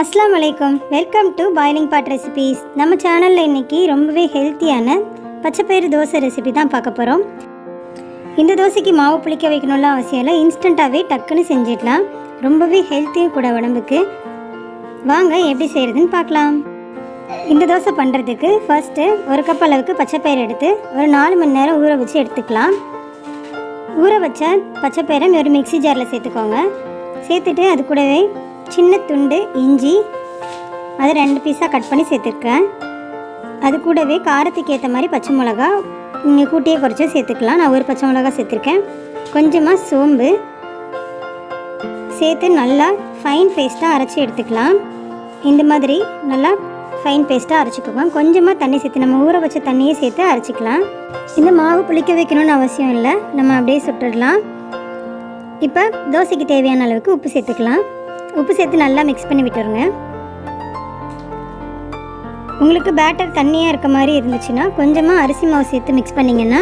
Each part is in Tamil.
அஸ்லாம் வலைக்கம் welcome to boiling pot recipes நம்ம சேனலில் இன்றைக்கி ரொம்பவே ஹெல்த்தியான பச்சைப்பயிறு தோசை ரெசிபி தான் பார்க்க போகிறோம் இந்த தோசைக்கு மாவு புளிக்க வைக்கணும்லாம் அவசியம் இல்லை. இன்ஸ்டண்ட்டாகவே டக்குன்னு செஞ்சிடலாம். ரொம்பவே ஹெல்த்தியும் கூட உடம்புக்கு. வாங்க எப்படி செய்கிறதுன்னு பார்க்கலாம். இந்த தோசை பண்ணுறதுக்கு ஃபஸ்ட்டு ஒரு கப் அளவுக்கு பச்சைப்பயிறு எடுத்து ஒரு நாலு மணி நேரம் ஊற வச்சு எடுத்துக்கலாம். ஊற வச்ச பச்சைப்பயிரை ஒரு மிக்ஸி ஜாரில் சேர்த்துக்கோங்க. சேர்த்துட்டு அது கூடவே சின்ன துண்டு இஞ்சி அதை ரெண்டு பீஸாக கட் பண்ணி சேர்த்துருக்கேன். அது கூடவே காரத்துக்கு ஏற்ற மாதிரி பச்சை மிளகா நீங்கள் கூட்டியே குறைச்சோ சேர்த்துக்கலாம். நான் ஒரு பச்சை மிளகா சேர்த்துருக்கேன். கொஞ்சமாக சோம்பு சேர்த்து நல்லா ஃபைன் பேஸ்ட்டாக அரைச்சி எடுத்துக்கலாம். இந்த மாதிரி நல்லா ஃபைன் பேஸ்ட்டாக அரைச்சிக்கோங்க. கொஞ்சமாக தண்ணி சேர்த்து நம்ம ஊற வச்ச தண்ணியே சேர்த்து அரைச்சிக்கலாம். இந்த மாவு புளிக்க வைக்கணும்னு அவசியம் இல்லை. நம்ம அப்படியே சுட்டுடலாம். இப்போ தோசைக்கு தேவையான அளவுக்கு உப்பு சேர்த்துக்கலாம். உப்பு சேர்த்து நல்லா மிக்ஸ் பண்ணி விட்டுருங்க. உங்களுக்கு பேட்டர் தண்ணியாக இருக்க மாதிரி இருந்துச்சுன்னா கொஞ்சமாக அரிசி மாவு சேர்த்து மிக்ஸ் பண்ணிங்கன்னா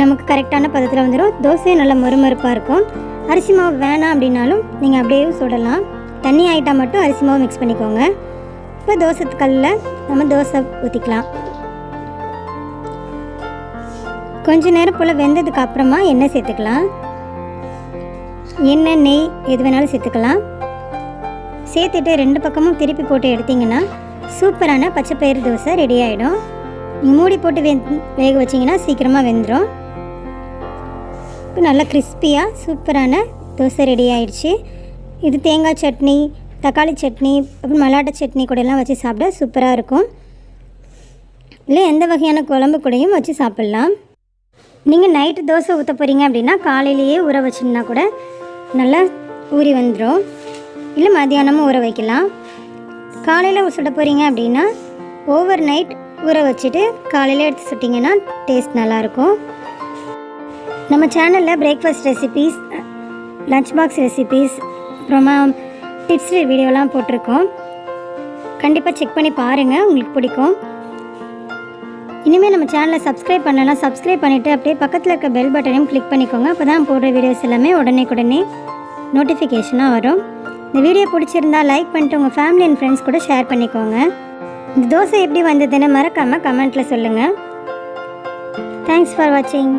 நமக்கு கரெக்டான பதத்தில் வந்துடும் தோசையும் நல்லா மொறுமொறுப்பாக இருக்கும். அரிசி மாவு வேணாம் அப்படின்னாலும் நீங்கள் அப்படியே சுடலாம். தண்ணி ஆகிட்டால் மட்டும் அரிசி மாவு மிக்ஸ் பண்ணிக்கோங்க. இப்போ தோசை கல்லில் நம்ம தோசை ஊற்றிக்கலாம் கொஞ்ச நேரம் போல் வெந்ததுக்கு அப்புறமா எண்ணெய் சேர்த்துக்கலாம். எண்ணெய் நெய் எது வேணாலும் சேர்த்துக்கலாம். சேர்த்துட்டு ரெண்டு பக்கமும் திருப்பி போட்டு எடுத்திங்கன்னா சூப்பரான பச்சைப்பயிறு தோசை ரெடி ஆகிடும் நீங்கள் மூடி போட்டு வே வேக வச்சிங்கன்னா சீக்கிரமாக வெந்துடும் இப்போ நல்லா கிறிஸ்பியாக சூப்பரான தோசை ரெடி ஆயிடுச்சு. இது தேங்காய் சட்னி தக்காளி சட்னி அப்புறம் மலாட்டை சட்னி கூடலாம் வச்சு சாப்பிட சூப்பராக இருக்கும். இல்லை எந்த வகையான குழம்பு கூடயும் வச்சு சாப்பிட்லாம். நீங்கள் நைட்டு தோசை ஊற்ற போகிறீங்க அப்படின்னா காலையிலேயே ஊற வச்சிங்கன்னா கூட நல்லா ஊறி வந்துடும் இல்லை மதியானமும் ஊற வைக்கலாம். காலையில் சுட போகிறீங்க அப்படின்னா ஓவர் நைட் ஊற வச்சுட்டு காலையில் எடுத்து சுட்டிங்கன்னா டேஸ்ட் நல்லாயிருக்கும் நம்ம சேனலில் breakfast recipes lunch box recipes அப்புறமா டிப்ஸ் வீடியோலாம் போட்டிருக்கோம். கண்டிப்பாக செக் பண்ணி பாருங்கள் உங்களுக்கு பிடிக்கும். இனிமேல் நம்ம சேனலை சப்ஸ்கிரைப் பண்ணலாம் சப்ஸ்கிரைப் பண்ணிவிட்டு அப்படியே பக்கத்தில் இருக்க பெல் பட்டனையும் கிளிக் பண்ணிக்கோங்க. அப்போ தான் போடுற வீடியோஸ் எல்லாமே உடனே உடனே நோட்டிஃபிகேஷனாக வரும். இந்த வீடியோ பிடிச்சிருந்தா லைக் பண்ணிட்டு உங்கள் ஃபேமிலி அண்ட் ஃப்ரெண்ட்ஸ் கூட ஷேர் பண்ணிக்கோங்க. இந்த தோசை எப்படி வந்ததுன்னு மறக்காமல் கமெண்ட்டில் சொல்லுங்கள் தேங்க்ஸ் ஃபார் வாட்சிங்